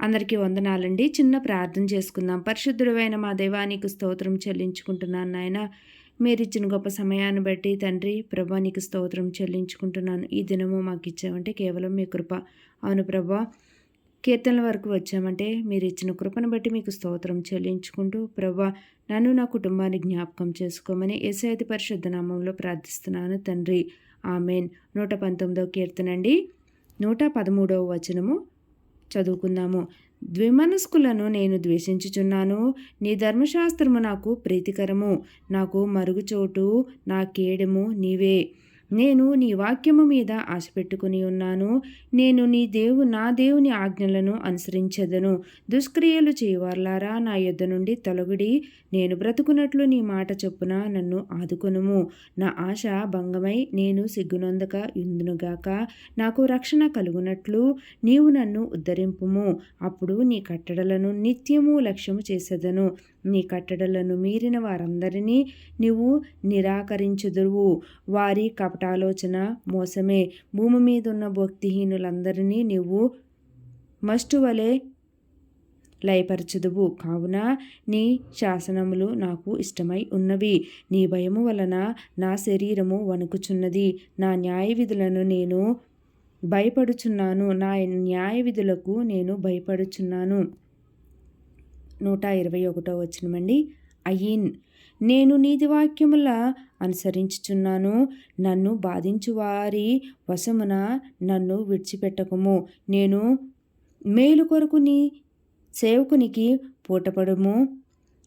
అందరికీ వందనాలండి. చిన్న ప్రార్థన చేసుకుందాం. పరిశుద్ధుడైన మా దైవానికి స్తోత్రం చెల్లించుకుంటున్నాను నాయన. మీరు ఇచ్చిన గొప్ప సమయాన్ని బట్టి తండ్రి ప్రభా నీకు స్తోత్రం చెల్లించుకుంటున్నాను. ఈ దినము మాకు ఇచ్చామంటే కేవలం మీ కృప. అవును ప్రభా కీర్తనల వరకు వచ్చామంటే మీరు ఇచ్చిన కృపను బట్టి మీకు స్తోత్రం చెల్లించుకుంటూ ప్రభా నన్ను నా కుటుంబాన్ని జ్ఞాపకం చేసుకోమని ఏసైతి పరిశుద్ధ నామంలో ప్రార్థిస్తున్నాను తండ్రి. ఆమెన్. నూట పంతొమ్మిదవ కీర్తనండి నూట పదమూడవ వచనము. చదువుకుందాము. ద్విమనస్కులను నేను ద్వేషించుచున్నాను. నీ ధర్మశాస్త్రము నాకు ప్రీతికరము. నాకు మరుగుచోటు నా కేడము నీవే. నేను నీ వాక్యము మీద ఆశ పెట్టుకుని ఉన్నాను. నేను నీ దేవు నా దేవుని ఆజ్ఞలను అనుసరించదను. దుష్క్రియలు చేయవర్లారా నా యొద్ద నుండి తొలగుడి. నేను బ్రతుకున్నట్లు నీ మాట చొప్పున నన్ను ఆదుకొనుము. నా ఆశ భంగమై నేను సిగ్గునొందక ఇందునుగాక నాకు రక్షణ కలుగునట్లు నీవు నన్ను ఉద్ధరింపుము. అప్పుడు నీ కట్టడలను నిత్యము లక్ష్యము చేసేదను. నీ కట్టడలను మీరిన వారందరినీ నీవు నిరాకరించుదువు. వారి కపటాలోచన మోసమే. భూమి మీద ఉన్న భక్తిహీనులందరినీ నీవు మస్టు వలె లయపరచుదువు. కావున నీ శాసనములు నాకు ఇష్టమై ఉన్నవి. నీ భయము వలన నా శరీరము వణుకుచున్నది. నా న్యాయ విధులను నేను భయపడుచున్నాను. నా న్యాయ విధులకు నేను భయపడుచున్నాను. నూట ఇరవై ఒకటో వచ్చినమండి అయ్యిన్ నేను నీతి వాక్యముల అనుసరించుచున్నాను. నన్ను బాధించు వారి వశమున నన్ను విడిచిపెట్టకము. నేను మేలు కొరకు నీ సేవకునికి పూటపడము.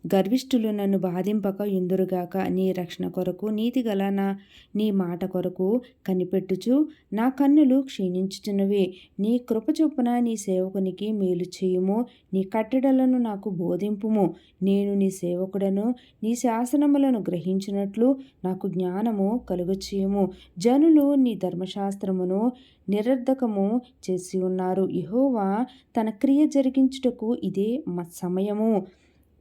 గర్విష్ఠులు నన్ను బాధింపక ఇందురుగాక నీ రక్షణ కొరకు నీతిగల నా నీ మాట కొరకు కనిపెట్టుచు నా కన్నులు క్షీణించుచున్నవి. నీ కృప చొప్పున నీ సేవకునికి మేలు చేయుము. నీ కట్టడలను నాకు బోధింపుము. నేను నీ సేవకుడను నీ శాసనములను గ్రహించినట్లు నాకు జ్ఞానము కలుగచేయము. జనులు నీ ధర్మశాస్త్రమును నిరర్ధకము చేసి ఉన్నారు. ఇహోవా తన క్రియ జరిగించుటకు ఇదే సమయము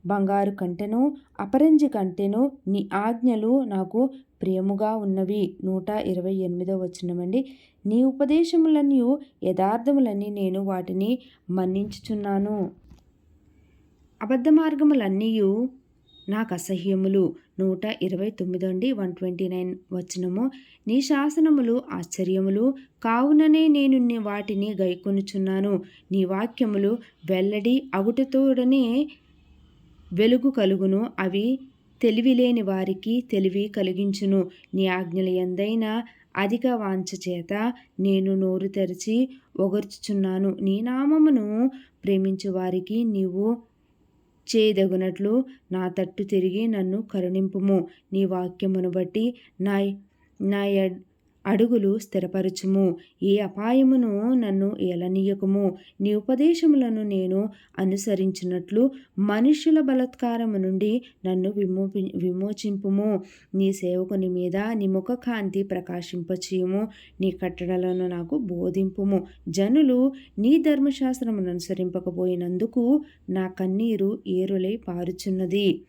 బంగారు కంటెను అపరంజి కంటెను నీ ఆజ్ఞలు నాకు ప్రియముగా ఉన్నవి. నూట ఇరవై ఎనిమిదో వచ్చినమండి నీ ఉపదేశములన్నీ యథార్థములన్నీ నేను వాటిని మన్నించుచున్నాను. అబద్ధ మార్గములన్నీ నాకు అసహ్యములు. నూట ఇరవై తొమ్మిది అండి వన్ ట్వంటీ నైన్ వచ్చినము నీ శాసనములు ఆశ్చర్యములు. కావుననే నేను వాటిని గైకొనుచున్నాను. నీ వాక్యములు వెల్లడి అగుటతోడనే వెలుగు కలుగును అవి తెలివిలేని వారికి తెలివి కలిగించును. నీ ఆజ్ఞలు ఎందైనా అధిక వాంఛ చేత నేను నోరు తెరిచి ఒగర్చుచున్నాను. నీ నామమును ప్రేమించు వారికి నీవు చేయదగునట్లు నా తట్టు తిరిగి నన్ను కరుణింపుము. నీ వాక్యమును బట్టి నా నా అడుగులు స్థిరపరచుము. ఏ అపాయమును నన్ను ఏలనీయకుము. నీ ఉపదేశములను నేను అనుసరించినట్లు మనుషుల బలత్కారము నుండి నన్ను విమో విమోచింపుము. నీ సేవకుని మీద నీ ముఖ కాంతి ప్రకాశింపచేయము. నీ కట్టడలను నాకు బోధింపుము. జనులు నీ ధర్మశాస్త్రమును అనుసరింపకపోయినందుకు నా కన్నీరు ఏరులై పారుచున్నది.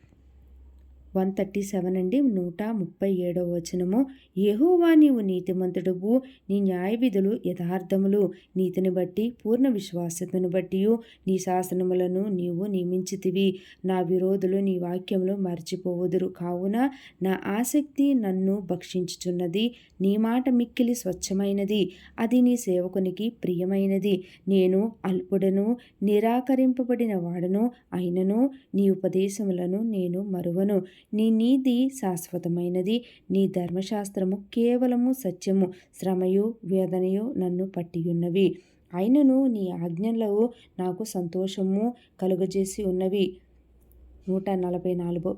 వన్ థర్టీ సెవెన్ అండి నూట ముప్పై ఏడవ వచనము. యహోవా నీవు నీతిమంతుడువు నీ న్యాయ విధులు యథార్థములు. నీతిని బట్టి పూర్ణ విశ్వాసతను బట్టి నీ శాసనములను నీవు నియమించితివి. నా విరోధులు నీ వాక్యములు మర్చిపోవదురు. కావున నా ఆసక్తి నన్ను భక్షించుచున్నది. నీ మాట మిక్కిలి స్వచ్ఛమైనది. అది నీ సేవకునికి ప్రియమైనది. నేను అల్పుడను నిరాకరింపబడిన వాడను అయినను నీ ఉపదేశములను నేను మరువను. నీ నీతి శాశ్వతమైనది. నీ ధర్మశాస్త్రము కేవలము సత్యము. శ్రమయు వేదనయు నన్ను పట్టియున్నవి. అయినను నీ ఆజ్ఞలో నాకు సంతోషము కలుగజేసి ఉన్నవి. నూట నలభై నాలుగు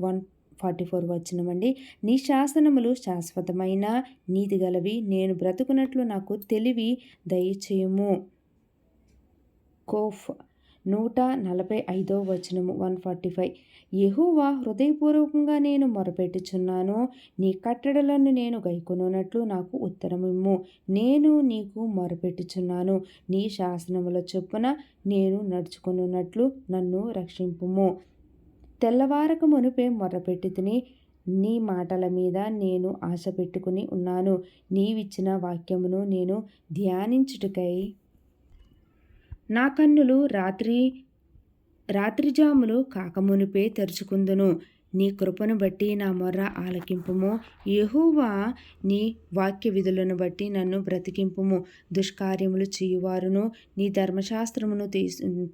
వన్ ఫార్టీ ఫోర్ వచ్చినమండి నీ శాసనములు శాశ్వతమైన నీతి గలవి. నేను బ్రతుకున్నట్లు నాకు తెలివి దయచేయము. కోఫ్ నూట నలభై ఐదో వచనము వన్ ఫార్టీ ఫైవ్. యహోవా హృదయపూర్వకంగా నేను మొరపెట్టుచున్నాను నీ కట్టడలను నేను గైకొనున్నట్లు నాకు ఉత్తరమిమ్ము. నేను నీకు మొరపెట్టుచున్నాను నీ శాసనముల చొప్పున నేను నడుచుకునున్నట్లు నన్ను రక్షింపుము. తెల్లవారక మునిపే మొరపెట్టి తిని నీ మాటల మీద నేను ఆశ పెట్టుకుని ఉన్నాను. నీవిచ్చిన వాక్యమును నేను ధ్యానించుటకై నా కన్నులు రాత్రి రాత్రిజాములు కాకమునిపే తెరుచుకుందును. నీ కృపను బట్టి నా మొర్ర ఆలకింపుము. యహోవా నీ వాక్య విధులను బట్టి నన్ను బ్రతికింపుము. దుష్కార్యములు చేయువారును నీ ధర్మశాస్త్రమును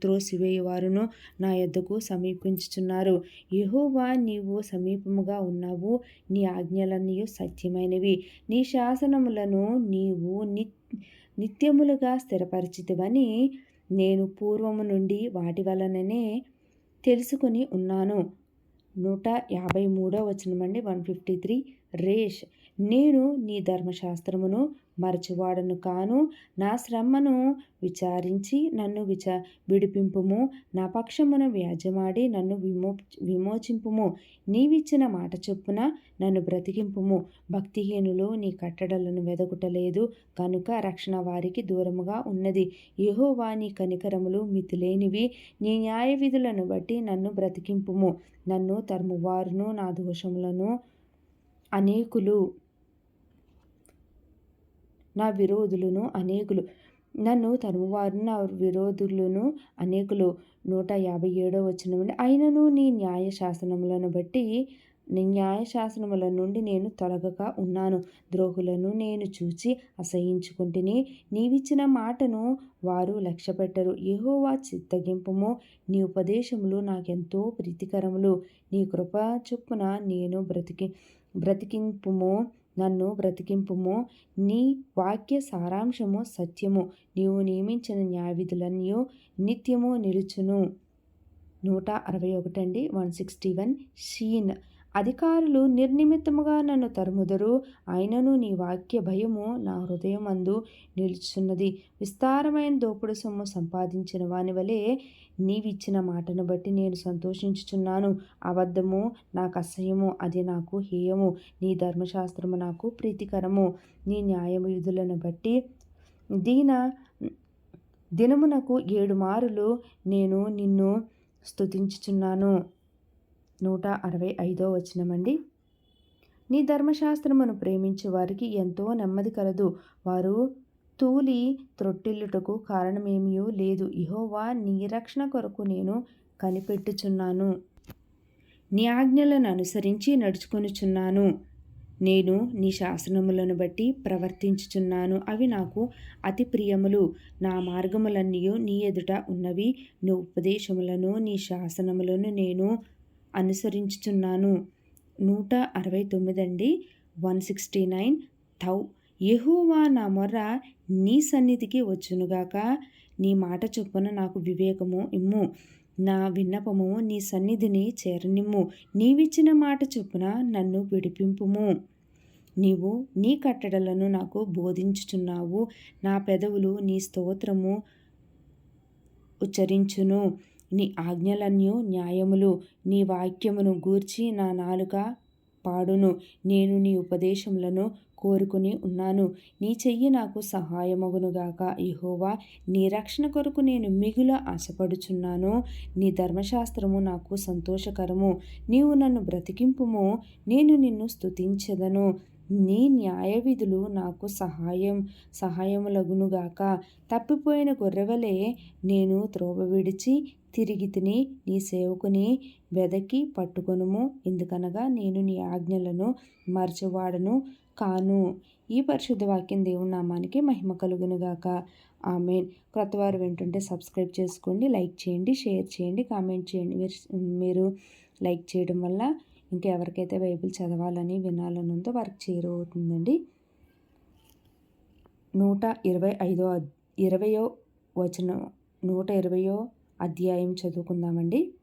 త్రోసివేయువారును నా యొద్దకు సమీపించుచున్నారు. యహోవా నీవు సమీపముగా ఉన్నావు. నీ ఆజ్ఞలన్నీ సత్యమైనవి. నీ శాసనములను నీవు ని నిత్యములుగా స్థిరపరిచితివని నేను పూర్వము నుండి వాటి వలననే తెలుసుకొని ఉన్నాను. నూట యాభై మూడో వచనమండి వన్ ఫిఫ్టీ త్రీ. రేష్ నేను నీ ధర్మశాస్త్రమును మరచువాడను కాను నా శ్రమను విచారించి నన్ను విచ విడిపింపుము. నా పక్షమున వ్యాజమాడి నన్ను విమో విమోచింపుము. నీవిచ్చిన మాట చొప్పున నన్ను బ్రతికింపుము. భక్తిహీనులు నీ కట్టడలను వెదకుటలేదు. కనుక రక్షణ వారికి దూరముగా ఉన్నది. యహోవా నీ కనికరములు మితిలేనివి. నీ న్యాయ విధులను బట్టి నన్ను బ్రతికింపుము. నన్ను తరుమువారును నా దోషములను అనేకులు నా విరోధులను అనేకులు. నన్ను తరుమువారు నా విరోధులను అనేకులు. నూట యాభై ఏడో వచ్చిన అయినను నీ న్యాయశాసనములను బట్టి నీ న్యాయశాసనముల నుండి నేను తొలగక ఉన్నాను. ద్రోహులను నేను చూచి అసహించుకుంటుని నీవిచ్చిన మాటను వారు లక్ష్యపెట్టరు. యెహోవా చిత్తగింపుము నీ ఉపదేశములు నాకెంతో ప్రీతికరములు. నీ కృప చొప్పున నేను బ్రతికి బ్రతికింపుము. నన్ను బ్రతికింపుము. నీ వాక్య సారాంశము సత్యము. నీవు నియమించిన న్యాయవిధులన్నీ నిత్యము నిలుచును. నూట అరవై ఒకటి అండి వన్ సిక్స్టీ వన్ షీన్. అధికారులు నిర్నిమిత్తముగా నన్ను తరుముదరు. అయినను నీ వాక్య భయము నా హృదయమందు నిలుచున్నది. విస్తారమైన దోపుడు సొమ్ము సంపాదించిన వాని వలె నీవిచ్చిన మాటను బట్టి నేను సంతోషించుచున్నాను. అబద్ధము నాకు అసహ్యము అది నాకు హేయము. నీ ధర్మశాస్త్రము నాకు ప్రీతికరము. నీ న్యాయ విధులను బట్టి దీన దినమునకు ఏడు మారులు నేను నిన్ను స్తుతించుచున్నాను. నూట అరవై ఐదో వచనమండి. నీ ధర్మశాస్త్రమును ప్రేమించే వారికి ఎంతో నెమ్మది కలదు. వారు తూలి త్రొట్టిల్లుటకు కారణమేమియో లేదు. ఇహోవా నీ రక్షణ కొరకు నేను కనిపెట్టుచున్నాను. నీ ఆజ్ఞలను అనుసరించి నడుచుకొనుచున్నాను. నేను నీ శాసనములను బట్టి ప్రవర్తించుచున్నాను. అవి నాకు అతి ప్రియములు. నా మార్గములన్నీ నీ ఎదుట ఉన్నవి. నీ ఉపదేశములను నీ శాసనములను నేను అనుసరించుచున్నాను. నూట అరవై తొమ్మిది అండి. One sixty nine. Thou Jehovah నా మొర్ర నీ సన్నిధికి వచ్చునుగాక. నీ మాట చొప్పున నాకు వివేకము ఇమ్ము. నా విన్నపము నీ సన్నిధిని చేరనిమ్ము. నీవిచ్చిన మాట చొప్పున నన్ను విడిపింపుము. నీవు నీ కట్టడలను నాకు బోధించుచున్నావు. నా పెదవులు నీ స్తోత్రము ఉచ్చరించును. నీ ఆజ్ఞలన్యు న్యాయములు నీ వాక్యమును గూర్చి నా నాలుక పాడును. నేను నీ ఉపదేశములను కోరుకుని ఉన్నాను. నీ చెయ్యి నాకు సహాయమగునుగాక ఇహోవా నీ రక్షణ కొరకు నేను మిగుల ఆశపడుచున్నాను. నీ ధర్మశాస్త్రము నాకు సంతోషకరము. నీవు నన్ను బ్రతికింపుము. నేను నిన్ను స్తుతించెదను. నీ న్యాయ విధులు నాకు సహాయం సహాయములగునుగాక. తప్పిపోయిన గొర్రెవలే నేను త్రోవ విడిచి తిరిగి తిని నీ సేవకుని వెదకి పట్టుకొనుము. ఎందుకనగా నేను నీ ఆజ్ఞలను మరచివాడను కాను. ఈ పరిశుద్ధ వాక్యం దేవుని నామానికి మహిమ కలుగునుగాక. ఆమెన్. కొత్త వారు వింటుంటే సబ్స్క్రైబ్ చేసుకోండి లైక్ చేయండి షేర్ చేయండి కామెంట్ చేయండి. మీరు మీరు లైక్ చేయడం వల్ల ఇంకా ఎవరికైతే బైబిల్ చదవాలని వినాలని ఉందో వారికి చేరువవుతుందండి. నూట ఇరవై ఐదో ఇరవయో వచనం నూట ఇరవయో అధ్యాయం చదువుకుందామండి.